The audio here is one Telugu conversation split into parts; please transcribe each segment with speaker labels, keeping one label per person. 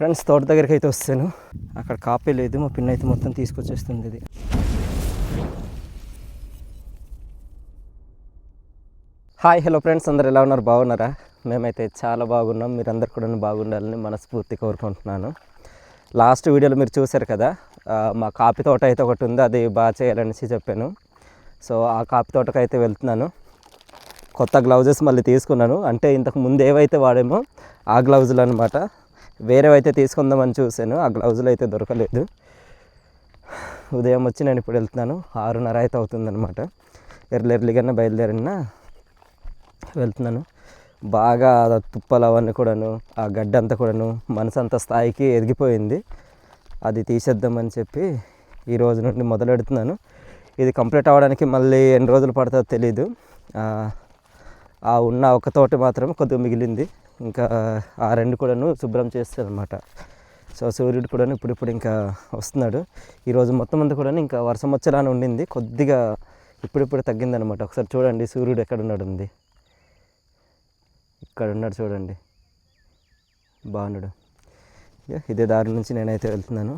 Speaker 1: ఫ్రెండ్స్ తోట దగ్గరికి అయితే వస్తాను. అక్కడ కాపీ లేదు మా పిన్ అయితే మొత్తం తీసుకొచ్చేస్తుంది ఇది. హాయ్ హలో ఫ్రెండ్స్ అందరు ఎలా ఉన్నారు? బాగున్నారా? మేమైతే చాలా బాగున్నాం. మీరందరు కూడా బాగుండాలని మనస్ఫూర్తి కోరుకుంటున్నాను. లాస్ట్ వీడియోలో మీరు చూశారు కదా మా కాపీ తోట అయితే ఒకటి ఉంది అది బాగా చేయాలనేసి చెప్పాను. సో ఆ కాపీ తోటకు అయితే వెళ్తున్నాను. కొత్త గ్లౌజెస్ మళ్ళీ తీసుకున్నాను. అంటే ఇంతకు ముందు ఏవైతే వాడేమో ఆ గ్లౌజులు అనమాట వేరేవైతే తీసుకుందామని చూశాను. ఆ గ్లౌజులు అయితే దొరకలేదు. ఉదయం వచ్చి నేను ఇప్పుడు వెళ్తున్నాను. ఆరున్నర అయితే అవుతుందన్నమాట. ఎర్లీ ఎర్లీగానే బయలుదేరిన వెళ్తున్నాను. బాగా తుప్పలు అవన్నీ కూడాను ఆ గడ్డ అంతా కూడాను మనసు అంత స్థాయికి ఎదిగిపోయింది. అది తీసేద్దామని చెప్పి ఈ రోజు నుండి మొదలెడుతున్నాను ఇది కంప్లీట్ అవ్వడానికి మళ్ళీ ఎన్ని రోజులు పడుతుందో తెలీదు. ఆ, ఆ ఉన్న ఒక తోట మాత్రం కొద్దిగా మిగిలింది. ఇంకా ఆ రెండు కూడాను శుభ్రం చేస్తారనమాట అనమాట సో సూర్యుడు కూడా ఇప్పుడిప్పుడు ఇంకా వస్తున్నాడు. ఈరోజు మొత్తం అంతా కూడా ఇంకా వర్షం వచ్చేలానే ఉండింది. కొద్దిగా ఇప్పుడిప్పుడు తగ్గిందనమాట ఒకసారి చూడండి సూర్యుడు ఎక్కడ ఉన్నాడు ఉంది ఇక్కడ ఉన్నాడు చూడండి బాగున్నాడు ఇదే దారి నుంచి నేనైతే వెళ్తున్నాను.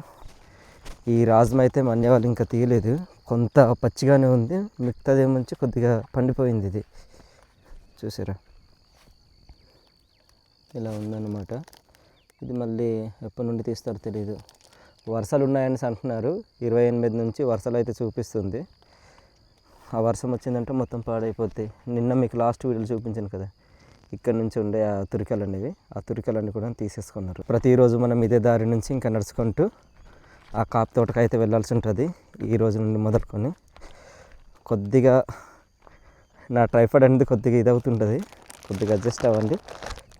Speaker 1: ఈ రాజమ అయితే మన్య వాళ్ళు ఇంకా తీయలేదు. కొంత పచ్చిగానే ఉంది. మిగతాదేమొచ్చి కొద్దిగా పండిపోయింది ఇది. చూసారా? ఇలా ఉందన్నమాట. ఇది మళ్ళీ ఎప్పటి నుండి తీస్తారో తెలియదు వర్షాలు ఉన్నాయని అంటున్నారు. ఇరవై ఎనిమిది నుంచి వర్షాలు అయితే చూపిస్తుంది. ఆ వర్షం వచ్చిందంటే మొత్తం పాడైపోతాయి. నిన్న మీకు లాస్ట్ వీడియోలు చూపించాను కదా. ఇక్కడ నుంచి ఉండే ఆ తురికలు అనేవి. ఆ తురికలన్నీ కూడా తీసేసుకున్నారు. ప్రతిరోజు మనం ఇదే దారి నుంచి ఇంకా నడుచుకుంటూ ఆ కాపు తోటకు అయితే వెళ్ళాల్సి ఉంటుంది. ఈ రోజు నుండి మొదలుకొని కొద్దిగా నా ట్రైఫాడ్ అనేది కొద్దిగా ఇది కొద్దిగా అడ్జస్ట్ అవ్వండి.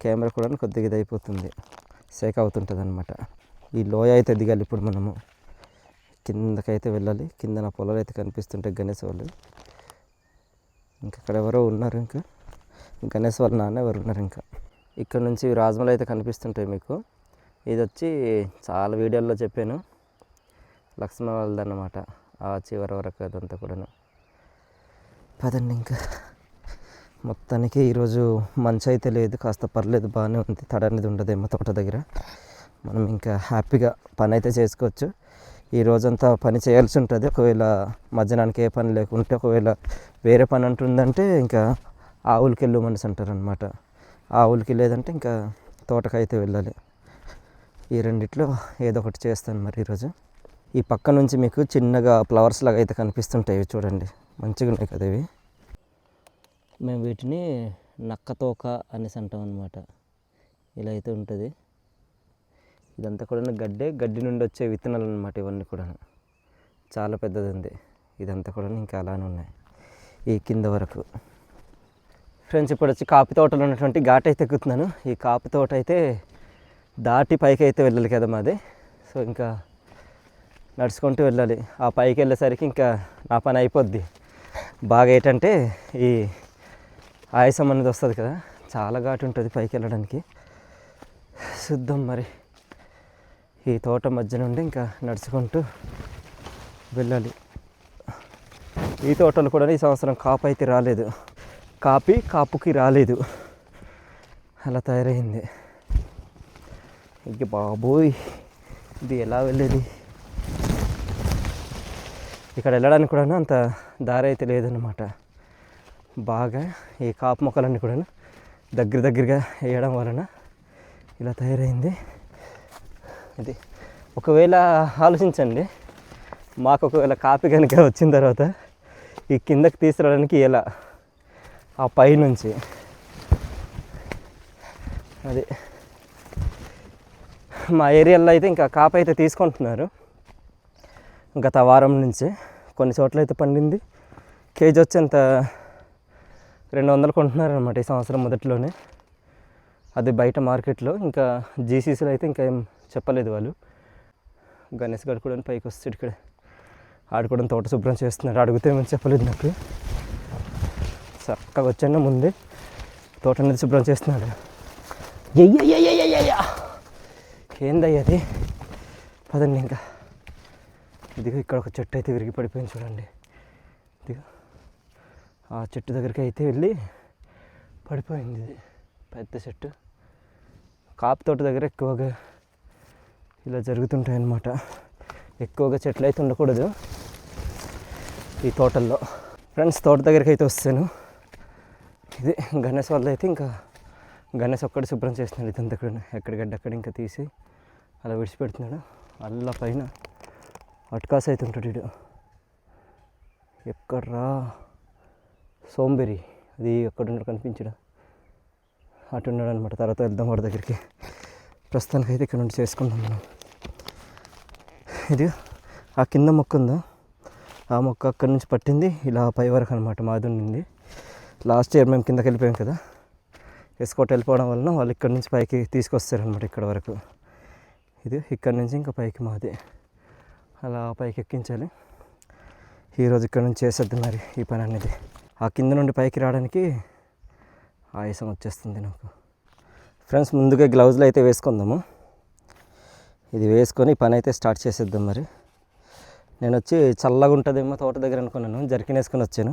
Speaker 1: కెమెరా కూడా కొద్దిగా ఇది అయిపోతుంది సేక్ అవుతుంటుంది అనమాట ఈ లోయ అయితే దిగాలి ఇప్పుడు మనము. కిందకైతే వెళ్ళాలి. కింద నా పొలాలు అయితే కనిపిస్తుంటాయి గణేష్ వాళ్ళు. ఇంకా అక్కడ ఎవరో ఉన్నారు ఇంకా. గణేష్ వాళ్ళ నాన్న ఎవరు ఉన్నారు ఇంకా. ఇక్కడ నుంచి రాజమలు అయితే కనిపిస్తుంటాయి మీకు. ఇది వచ్చి చాలా వీడియోల్లో చెప్పాను. లక్ష్మణ వాళ్ళదన్నమాట. ఆ చివరి వరకు అదంతా కూడాను. పదండి ఇంకా. మొత్తానికి ఈరోజు మంచి అయితే లేదు కాస్త పర్లేదు బాగానే ఉంది. తడ అనేది ఉండదేమో తోట దగ్గర. మనం ఇంకా హ్యాపీగా పని అయితే చేసుకోవచ్చు. ఈ రోజంతా పని చేయాల్సి ఉంటుంది. ఒకవేళ మధ్యాహ్నానికి ఏ పని లేకుంటే ఒకవేళ వేరే పని అంటుందంటే ఇంకా ఆవులకి వెళ్ళు మనిషి అంటారనమాట ఆవులకి లేదంటే ఇంకా తోటకైతే వెళ్ళాలి. ఈ రెండిట్లో ఏదో ఒకటి చేస్తాను మరి ఈరోజు. ఈ పక్క నుంచి మీకు చిన్నగా ఫ్లవర్స్ లాగా అయితే కనిపిస్తుంటాయి చూడండి. మంచిగా ఉన్నాయి కదా ఇవి. మేము వీటిని నక్కతోక అనేసి అంటాం అనమాట ఇలా అయితే ఉంటుంది. ఇదంతా కూడా గడ్డే గడ్డి నుండి వచ్చే విత్తనాలు అనమాట ఇవన్నీ కూడా. చాలా పెద్దది ఉంది ఇదంతా కూడా ఇంకా అలానే ఉన్నాయి. ఈ కింద వరకు. ఫ్రెండ్స్ ఇప్పుడు వచ్చి కాపి తోటలో ఉన్నటువంటి ఘాట్ అయితే ఎక్కుతున్నాను. ఈ కాపి తోట అయితే దాటి పైకి అయితే వెళ్ళాలి కదా మాది. సో ఇంకా నడుచుకుంటూ వెళ్ళాలి. ఆ పైకి వెళ్ళేసరికి ఇంకా నా పని అయిపోద్ది. బాగా ఏంటంటే ఈ ఆయాసం అనేది వస్తుంది కదా చాలా ఘాటు ఉంటుంది పైకి వెళ్ళడానికి. శుద్ధం మరి. ఈ తోట మధ్య నుండి ఇంకా నడుచుకుంటూ వెళ్ళాలి. ఈ తోటలు కూడా ఈ సంవత్సరం కాపు అయితే రాలేదు. కాపీ కాపుకి రాలేదు. అలా తయారైంది. ఇంక బాబోయ్ ఇది ఎలా వెళ్ళేది? ఇక్కడ వెళ్ళడానికి కూడా అంత దారి అయితే లేదన్నమాట. బాగా ఈ కాపు మొక్కలన్నీ కూడా దగ్గర దగ్గరగా వేయడం వలన ఇలా తయారైంది. ఇది ఒకవేళ ఆలోచించండి మాకు ఒకవేళ కాపీ కనుక వచ్చిన తర్వాత ఈ కిందకి తీసుకురావడానికి ఎలా? ఆ పై నుంచి. అది మా ఏరియాలో అయితే ఇంకా కాపు అయితే తీసుకుంటున్నారు. గత వారం నుంచి కొన్ని చోట్ల అయితే పండింది. కేజీ వచ్చేంత రెండు వందలు కొంటున్నారు అనమాట ఈ సంవత్సరం మొదట్లోనే. అది బయట మార్కెట్లో ఇంకా జీసీసీలో అయితే ఇంకా ఏం చెప్పలేదు వాళ్ళు. గణేష్ గడు కూడా పైకి వస్తాడు ఇక్కడ. ఆడుకోవడం తోట శుభ్రం చేస్తున్నాడు. అడిగితే ఏమని చెప్పలేదు నాకు. చక్కగా వచ్చాను ముందే. తోట అనేది శుభ్రం చేస్తున్నాడు. అయ్యయ్యయ్యయ్యయ్యయ్య ఏందయ్య అది? పదండి ఇంకా. ఇదిగో ఇక్కడ ఒక చెట్టు అయితే విరిగి పడిపోయింది చూడండి. ఇదిగో. ఆ చెట్టు దగ్గరికి అయితే వెళ్ళి పడిపోయింది ఇది. పెద్ద చెట్టు. కాపు తోట దగ్గర ఎక్కువగా ఇలా జరుగుతుంటాయన్నమాట ఎక్కువగా చెట్లు అయితే ఉండకూడదు ఈ తోటల్లో. ఫ్రెండ్స్ తోట దగ్గరికి అయితే వస్తాను. ఇది గణేష్ వల్ల అయితే ఇంకా గణేష్ ఒక్కడ శుభ్రం చేస్తున్నాడు ఇదంతా కూడా ఎక్కడికక్కడ ఇంకా తీసి అలా విడిచిపెడుతున్నాడు. అలా పైన అట్కాస్ అయితే ఉంటాడు ఎక్కడ్రా? సోంబేరి అది ఎక్కడ ఉన్నాడు కనిపించడా. అటు ఉన్నాడు అనమాట తర్వాత వెళ్దాం వాడి దగ్గరికి. ప్రస్తుతానికైతే ఇక్కడ నుండి చేసుకుందాం మనం. ఇది ఆ కింద మొక్క ఉందా? ఆ మొక్క అక్కడి నుంచి పట్టింది. ఇలా పై వరకు అనమాట మాది ఉండింది లాస్ట్ ఇయర్ మేము కిందకి వెళ్ళిపోయాం కదా. ఎస్కోట్ వెళ్ళిపోవడం వలన వాళ్ళు ఇక్కడి నుంచి పైకి తీసుకొస్తారనమాట ఇక్కడ వరకు. ఇది ఇక్కడ నుంచి ఇంకా పైకి మాది. అలా పైకి ఎక్కించాలి. ఈరోజు ఇక్కడ నుంచి చేసేద్ది మరి ఈ పని అనేది. ఆ కింద నుండి పైకి రావడానికి ఆయాసం వచ్చేస్తుంది నాకు. ఫ్రెండ్స్ ముందుగా గ్లౌజులు అయితే వేసుకుందాము. ఇది వేసుకొని పని అయితే స్టార్ట్ చేసేద్దాం మరి. నేను వచ్చి చల్లగా ఉంటుందేమో తోట దగ్గర అనుకున్నాను జర్కిన్ వేసుకొని వచ్చాను.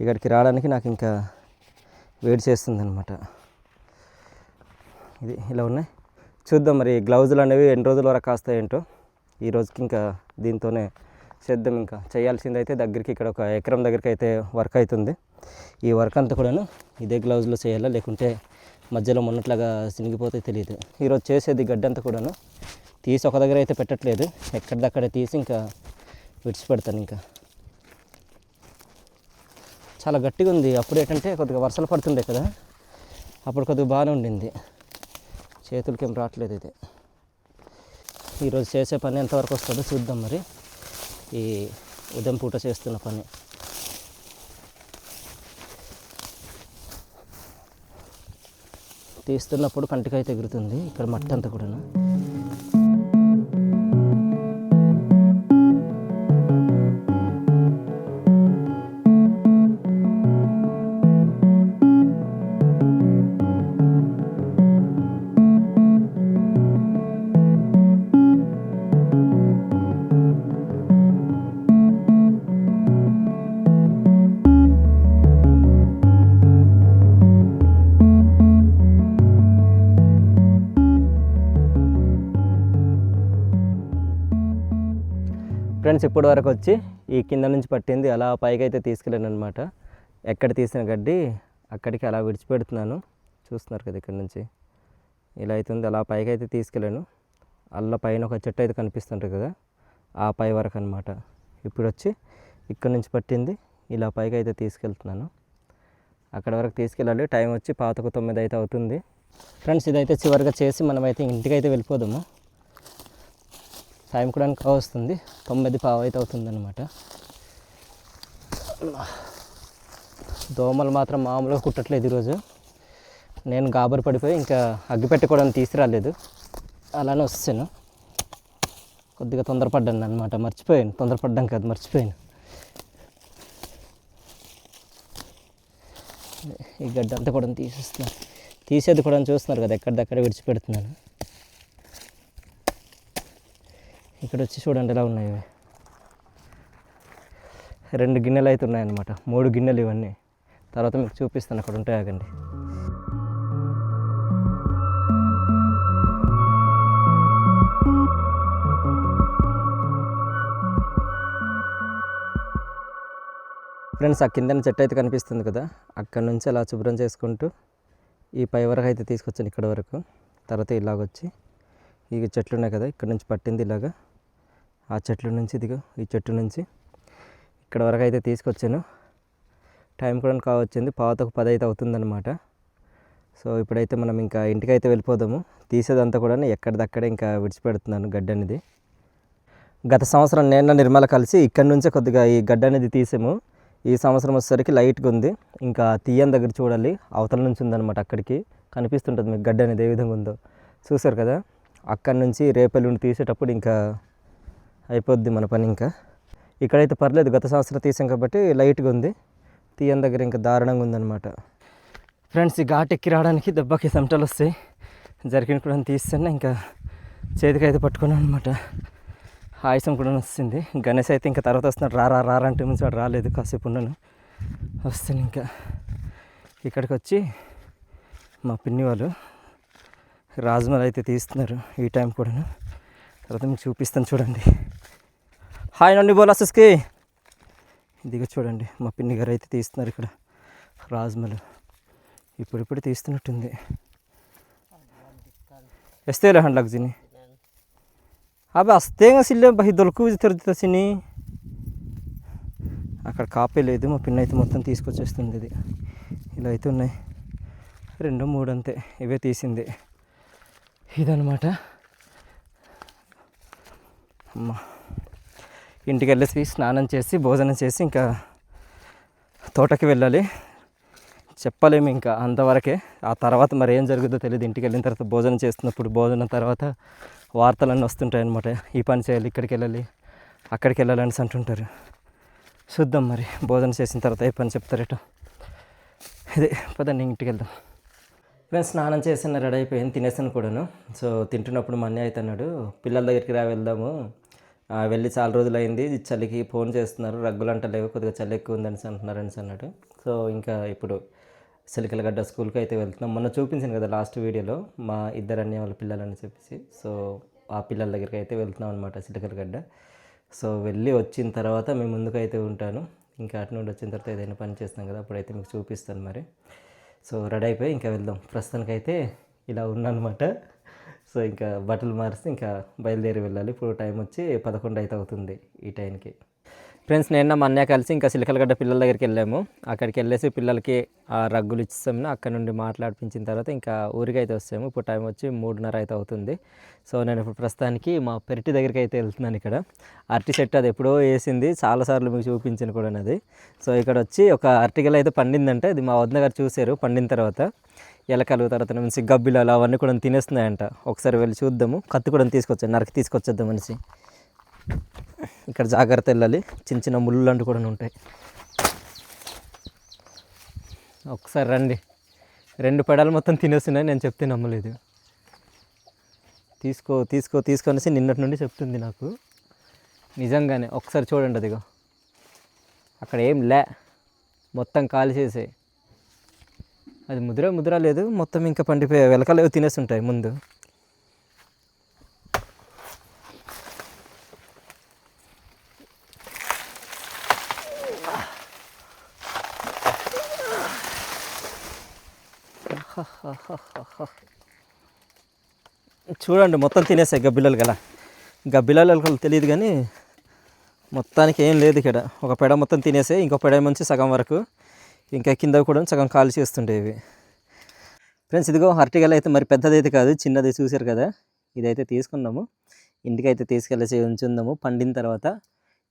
Speaker 1: ఇక్కడికి రావడానికి నాకు ఇంకా వేడి చేస్తుంది అనమాట ఇది ఇలా ఉన్నాయి. చూద్దాం మరి గ్లౌజులు అనేవి ఎన్ని రోజుల వరకు కాస్తాయి ఏంటో ఈ రోజుకి ఇంకా దీంతోనే చేద్దాం ఇంకా. చేయాల్సింది అయితే దగ్గరికి ఇక్కడ ఒక ఎకరం దగ్గరికి అయితే వర్క్ అవుతుంది ఈ వర్క్ అంతా కూడాను ఇదే గ్లౌజ్లో చేయాలా? లేకుంటే మధ్యలో మొన్నట్లాగా సినిగిపోతే తెలియదు ఈరోజు చేసేది గడ్డి అంతా కూడాను తీసి ఒక దగ్గర అయితే పెట్టట్లేదు. ఎక్కడిదక్కడే తీసి ఇంకా విడిచిపెడతాను ఇంకా. చాలా గట్టిగా ఉంది. అప్పుడు ఏంటంటే కొద్దిగా వర్షాలు పడుతుండే కదా. అప్పుడు కొద్దిగా బాగానే ఉండింది. చేతులకి ఏం రావట్లేదు ఇది. ఈరోజు చేసే పని ఎంతవరకు వస్తుందో చూద్దాం మరి. ఈ ఉదయం పూట చేస్తున్న పని. తీస్తున్నప్పుడు కంటికై ఎగురుతుంది. ఇక్కడ మట్టి అంతా కూడా ఫ్రెండ్స్ ఇప్పటి వరకు వచ్చి ఈ కింద నుంచి పట్టింది అలా పైకి అయితే తీసుకెళ్ళాను అనమాట ఎక్కడ తీసిన గడ్డి అక్కడికి అలా విడిచిపెడుతున్నాను. చూస్తున్నారు కదా ఇక్కడ నుంచి. ఇలా అవుతుంది అలా పైకి అయితే తీసుకెళ్ళాను. అల్ల పైన ఒక చెట్టు అయితే కనిపిస్తుంటుంది కదా ఆ పై వరకు అనమాట ఇప్పుడు వచ్చి ఇక్కడ నుంచి పట్టింది ఇలా పైకి అయితే తీసుకెళ్తున్నాను. అక్కడ వరకు తీసుకెళ్ళాలి టైం వచ్చి పాతకు తొమ్మిది అయితే అవుతుంది. ఫ్రెండ్స్ ఇదైతే చివరిగా చేసి మనమైతే ఇంటికి అయితే వెళ్ళిపోదాము. టైం కూడా వస్తుంది. తొమ్మిది పావు అయితే అవుతుందన్నమాట. దోమలు మాత్రం మామూలుగా కుట్టట్లేదు ఈరోజు. నేను గాబరు పడిపోయి ఇంకా అగ్గి పెట్టుకోవడానికి తీసుకురాలేదు. అలానే వస్తాను. కొద్దిగా తొందరపడ్డాను అనమాట మర్చిపోయాను. తొందరపడ్డాం కాదు మర్చిపోయాను. ఈ గడ్డ అంతా కూడా తీసేస్తున్నాను తీసేది కూడా చూస్తున్నారు కదా ఎక్కడిదక్కడ విడిచిపెడుతున్నాను. ఇక్కడ వచ్చి చూడండి ఎలా ఉన్నాయి. రెండు గిన్నెలు అయితే ఉన్నాయన్నమాట. మూడు గిన్నెలు ఇవన్నీ. తర్వాత మీకు చూపిస్తాను అక్కడ ఉంటాయి ఆగండి. ఫ్రెండ్స్ ఆ కిందన చెట్టు అయితే కనిపిస్తుంది కదా. అక్కడ నుంచి అలా శుభ్రం చేసుకుంటూ ఈ పై వరకు అయితే తీసుకొచ్చాను ఇక్కడ వరకు. తర్వాత ఇలాగొచ్చి ఈ చెట్లు ఉన్నాయి కదా ఇక్కడ నుంచి పట్టింది ఇలాగా. ఆ చెట్ల నుంచి ఇదిగో ఈ చెట్టు నుంచి. ఇక్కడ వరకు అయితే తీసుకొచ్చాను. టైం కూడా కావచ్చింది. పావుతకు పది అయితే అవుతుందన్నమాట. సో ఇప్పుడైతే మనం ఇంకా ఇంటికి అయితే వెళ్ళిపోదాము. తీసేదంతా కూడా ఎక్కడిదక్కడ ఇంకా విడిచిపెడుతున్నాను గడ్డ అనేది. గత సంవత్సరం నేను నిర్మల కలిసి ఇక్కడ నుంచే కొద్దిగా ఈ గడ్డ అనేది తీసాము. ఈ సంవత్సరం వచ్చేసరికి లైట్గా ఉంది. ఇంకా తీయని దగ్గర చూడాలి. అవతల నుంచి ఉందన్నమాట అక్కడికి. కనిపిస్తుంటుంది మీకు గడ్డ అనేది ఏ విధంగా ఉందో. చూసారు కదా? అక్కడి నుంచి రేపెల్లుండి తీసేటప్పుడు ఇంకా అయిపోద్ది మన పని ఇంకా. ఇక్కడైతే పర్లేదు గత సంవత్సరం తీసాం కాబట్టి లైట్గా ఉంది. తీయని దగ్గర ఇంకా దారుణంగా ఉందన్నమాట. ఫ్రెండ్స్ ఈ ఘాట్ ఎక్కి రావడానికి దెబ్బకి సెమటలు వస్తాయి. జరిగిన కూడా తీస్తున్నా ఇంకా చేతికి అయితే పట్టుకున్నాను అనమాట ఆయుసం కూడా వస్తుంది. గణేష్ అయితే ఇంకా తర్వాత వస్తున్నాడు. రా రా అంటే నుంచి వాడు రాలేదు కాసేపు ఉన్నాను. వస్తాను ఇంకా. ఇక్కడికి వచ్చి మా పిన్ని వాళ్ళు రాజమల్ అయితే తీస్తున్నారు ఈ టైం కూడాను. తర్వాత మీకు చూపిస్తాను చూడండి. హాయ్ నండి బోలాసెస్కి ఇదిగో చూడండి మా పిన్ని గారు అయితే తీస్తున్నారు ఇక్కడ. రాజ్మలు ఇప్పుడిప్పుడు తీస్తున్నట్టుంది. ఎస్తేలే హండ్ లగ్జిని అవి అస్తేగా సిల్లే బహి దొలకు తిరుగుతుంది సిని అక్కడ కాపే లేదు మా పిన్న అయితే మొత్తం తీసుకొచ్చేస్తుంది ఇది. ఇలా అయితే ఉన్నాయి. రెండు మూడు అంతే ఇవే తీసింది. ఇదనమాట అమ్మా. ఇంటికి వెళ్ళేసి స్నానం చేసి భోజనం చేసి ఇంకా తోటకి వెళ్ళాలి. చెప్పలేము ఇంకా అంతవరకే. ఆ తర్వాత మరి ఏం జరుగుతుందో తెలియదు ఇంటికి వెళ్ళిన తర్వాత భోజనం చేస్తున్నప్పుడు భోజనం తర్వాత వార్తలన్నీ వస్తుంటాయి అనమాట ఈ పని చేయాలి ఇక్కడికి వెళ్ళాలి అక్కడికి వెళ్ళాలని అంటుంటారు. చూద్దాం మరి. భోజనం చేసిన తర్వాత ఏ పని చెప్తారట ఇదే పదండి ఇంటికి వెళ్దాం. నేను స్నానం చేసిన రెడీ అయిపోయింది తినేసాను కూడాను. సో తింటున్నప్పుడు మా అన్నయ్య అయితే అన్నాడు పిల్లల దగ్గరికి రా వెళ్దాము. వెళ్ళి చాలా రోజులు అయింది చలికి ఫోన్ చేస్తున్నారు. రగ్గులు అంటలేవు కొద్దిగా చలి ఎక్కువ ఉందని అంటున్నారని అనేసి అన్నాడు సో ఇంకా ఇప్పుడు సిలికలగడ్డ స్కూల్కి అయితే వెళ్తున్నాం. మొన్న చూపించాను కదా లాస్ట్ వీడియోలో మా ఇద్దరు అన్నయ్య వాళ్ళ పిల్లలని చెప్పేసి. సో ఆ పిల్లల దగ్గరికి అయితే వెళ్తున్నాం అనమాట సిలికలగడ్డ. సో వెళ్ళి వచ్చిన తర్వాత మేము ముందుకు అయితే ఉంటాను. ఇంకా అటు నుండి వచ్చిన తర్వాత ఏదైనా పని చేస్తాం కదా అప్పుడైతే మీకు చూపిస్తాను మరి. సో రెడీ అయిపోయి ఇంకా వెళ్దాం. ప్రస్తుతానికైతే ఇలా ఉన్నానమాట సో ఇంకా బట్టలు మారిస్తే ఇంకా బయలుదేరి వెళ్ళాలి. ఇప్పుడు టైం వచ్చి పదకొండు అయితే అవుతుంది ఈ టైంకి. ఫ్రెండ్స్ నేను మా అన్నయ్య కలిసి ఇంకా సిలకలగడ్డ పిల్లల దగ్గరికి వెళ్ళాము. అక్కడికి వెళ్ళేసి పిల్లలకి ఆ రగ్గులు ఇచ్చేసాము. అక్కడ నుండి మాట్లాడిపించిన తర్వాత ఇంకా ఊరికి అయితే వస్తాము ఇప్పుడు టైం వచ్చి మూడున్నర అయితే అవుతుంది. సో నేను ఇప్పుడు ప్రస్తుతానికి మా పెరటి దగ్గరికి అయితే వెళ్తున్నాను ఇక్కడ. అరటి చెట్టు అది ఎప్పుడో వేసింది. చాలాసార్లు మీకు చూపించాను కూడా అది. సో ఇక్కడ వచ్చి ఒక అరటిగల అయితే పండిందంటే. అది మా వదిన గారు చూశారు పండిన తర్వాత. ఎలకలు తర్వాత నుంచి గబ్బిలాలు అవన్నీ కూడా తినేస్తున్నాయంట. ఒకసారి వెళ్ళి చూద్దాము. కత్తి కూడా తీసుకొచ్చాను నరకి తీసుకొచ్చేద్దాం అనేసి. ఇక్కడ జాగ్రత్త వెళ్ళాలి. చిన్న చిన్న ముళ్ళు లాంటివి కూడా ఉంటాయి. ఒకసారి రండి. రెండు పెడాలు మొత్తం తినేస్తున్నాయి నేను చెప్తే నమ్మలేదు. తీసుకో తీసుకో తీసుకొనేసి నిన్నటి నుండి చెప్తుంది నాకు. నిజంగానే ఒకసారి చూడండి అదిగో. అక్కడ ఏం లే. మొత్తం కాల్ చేసే అది ముద్ర ముద్ర లేదు. మొత్తం ఇంకా పండిపోయే తినేసి తినేస్తుంటాయి ముందు. చూడండి మొత్తం తినేసాయి గబ్బిలలు గల గబ్బిలలు తెలియదు కానీ మొత్తానికి ఏం లేదు ఇక్కడ. ఒక పెడ మొత్తం తినేసాయి ఇంకో పెడ మంచి సగం వరకు. ఇంకా కింద కూడా సగం కాలు చేస్తుండేవి ఫ్రెండ్స్ ఇదిగో అరటిగల అయితే మరి పెద్దది అయితే కాదు చిన్నది చూశారు కదా? ఇదైతే తీసుకున్నాము. ఇంటికైతే తీసుకెళ్ళేసి ఉంచుందాము. పండిన తర్వాత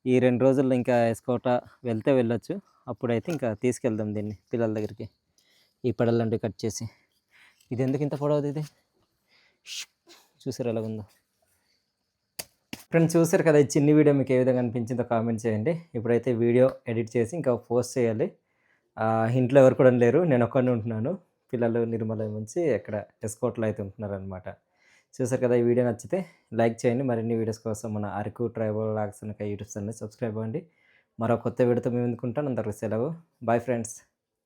Speaker 1: ఈ రెండు రోజుల్లో ఇంకా ఎస్కోట వెళ్తే వెళ్ళొచ్చు. అప్పుడైతే ఇంకా తీసుకెళ్దాం దీన్ని పిల్లల దగ్గరికి. ఈ పెడలాంటివి కట్ చేసి. ఇది ఎందుకు ఇంత పొడవది ఇది? చూసారు ఎలా ఉందో. ఫ్రెండ్స్ చూసారు కదా ఈ చిన్ని వీడియో మీకు ఏ విధంగా అనిపించిందో కామెంట్ చేయండి. ఇప్పుడైతే వీడియో ఎడిట్ చేసి ఇంకా పోస్ట్ చేయాలి. ఇంట్లో ఎవరు కూడా లేరు. నేను ఒక్కడిని ఉంటున్నాను. పిల్లలు నిర్మల నుంచి అక్కడ ఎస్కోట్లో అయితే ఉంటున్నారు అనమాట చూసారు కదా ఈ వీడియో నచ్చితే లైక్ చేయండి. మరిన్ని వీడియోస్ కోసం మన Araku tribal vlogs YouTube channel subscribe అవ్వండి. మరో కొత్త వీడియోతో మేము ఎందుకుంటాను అందరికి సెలవు. Bye friends.